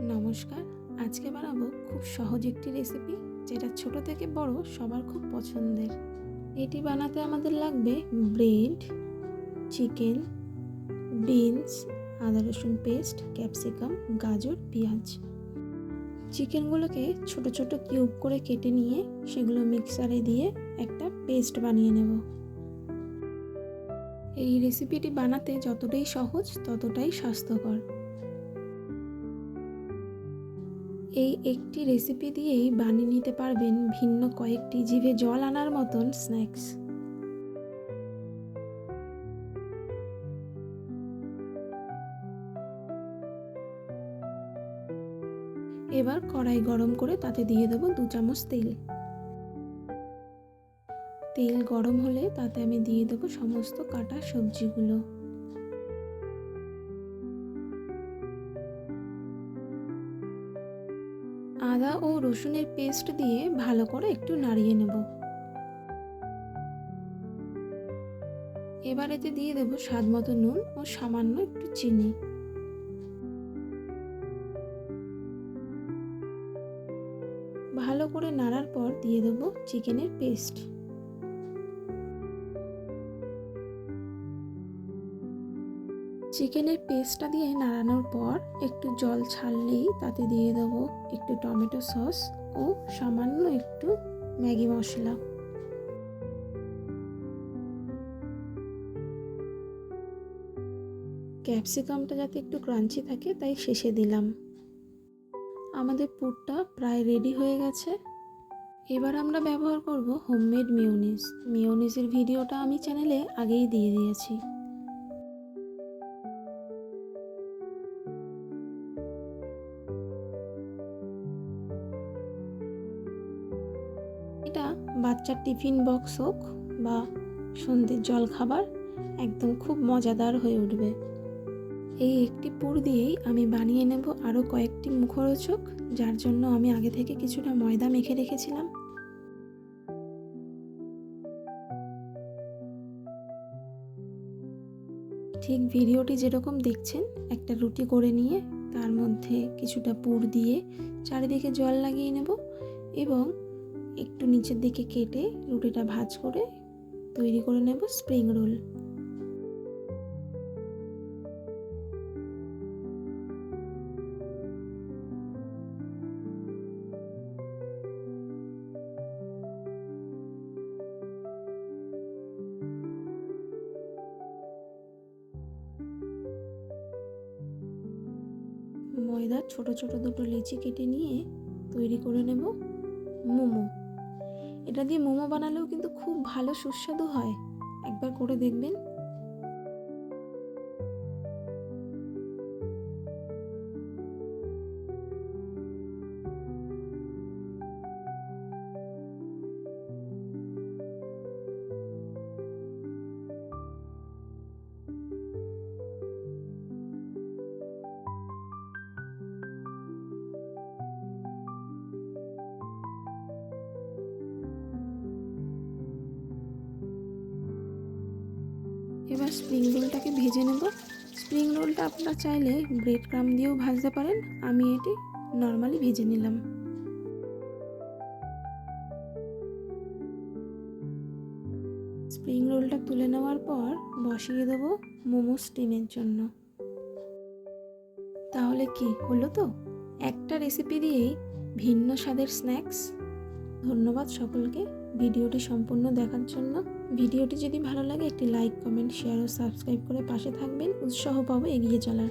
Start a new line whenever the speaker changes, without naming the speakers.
নমস্কার, আজকে বানাবো খুব সহজ একটি রেসিপি যেটা ছোট থেকে বড় সবার খুব পছন্দের। এটি বানাতে আমাদের লাগবে ব্রেড চিকেন বিনস আদা রসুন পেস্ট ক্যাপসিকাম গাজর, পেঁয়াজ। চিকেনগুলোকে ছোট ছোট কিউব করে কেটে নিয়ে সেগুলো মিক্সারে দিয়ে একটা পেস্ট বানিয়ে নেব। এই রেসিপিটি বানাতে যতটাই সহজ ততটাই স্বাস্থ্যকর। এই একটি রেসিপি দিয়েই বানিয়ে নিতে পারবেন ভিন্ন কয়েকটি জিভে জল আনার মতন স্ন্যাক্স এবার কড়াই গরম করে তাতে দিয়ে দেবো দু চামচ তেল। তেল গরম হলে তাতে আমি দিয়ে দেবো সমস্ত কাটা সবজিগুলো। আদা ও রসুনের পেস্ট দিয়ে ভালো করে একটু নাড়িয়ে নেব। এবার এতে দিয়ে দেব স্বাদ মতো নুন ও সামান্য একটু চিনি। ভালো করে নাড়ার পর দিয়ে দেব চিকেনের পেস্ট। চিকেনের পেস্টটা দিয়ে নাড়ানোর পর একটু জল ছাড়লেই তাতে দিয়ে দেব একটু টমেটো সস ও সামান্য একটু ম্যাগি মশলা। ক্যাপসিকামটা যাতে একটু ক্রাঞ্চি থাকে, তাই শেষে দিলাম। আমাদের পুরটা প্রায় রেডি হয়ে গেছে। এবার আমরা ব্যবহার করব হোমমেড মিওনিস মিওনিসের ভিডিওটা আমি চ্যানেলে আগেই দিয়ে দিয়েছি। বাচ্চার টিফিন বক্স হোক বা সন্ধ্যের জল খাবার একদম খুব মজাদার হয়ে উঠবে। এই একটি পুর দিয়েই আমি বানিয়ে নেব আরও কয়েকটি মুখরোচক, যার জন্য আমি আগে থেকে কিছুটা ময়দা মেখে রেখেছিলাম। ঠিক ভিডিওটি যেরকম দেখছেন, একটা রুটি করে নিয়ে তার মধ্যে কিছুটা পুর দিয়ে চারিদিকে জল লাগিয়ে নেব এবং একটু নিচের দিকে কেটে রুটিটা ভাজ করে তৈরি করে নেব স্প্রিং রোল। ময়দার ছোট ছোট দুটো লিচি কেটে নিয়ে তৈরি করে নেব মোমো। এটা দিয়ে মোমো বানালেও কিন্তু খুব ভালো সুস্বাদু হয়। একবার করে দেখবেন। এবার স্প্রিং রোলটাকে ভেজে নেব। স্প্রিং রোলটা আপনারা চাইলে ব্রেড ক্রাম দিয়েও ভাজতে পারেন। আমি এটি নর্মালি ভেজে নিলাম। স্প্রিং রোলটা তুলে নেওয়ার পর বসিয়ে দেব মোমো স্টিমের জন্য। তাহলে কি হলো তো? একটা রেসিপি দিয়েই ভিন্ন স্বাদের স্ন্যাক্স ধন্যবাদ সকলকে। ভিডিওটি সম্পূর্ণ দেখার জন্য। ভিডিওটি যদি ভালো লাগে, একটি লাইক, কমেন্ট, শেয়ার ও সাবস্ক্রাইব করে পাশে থাকবেন। উৎসাহ পাবো এগিয়ে চলার।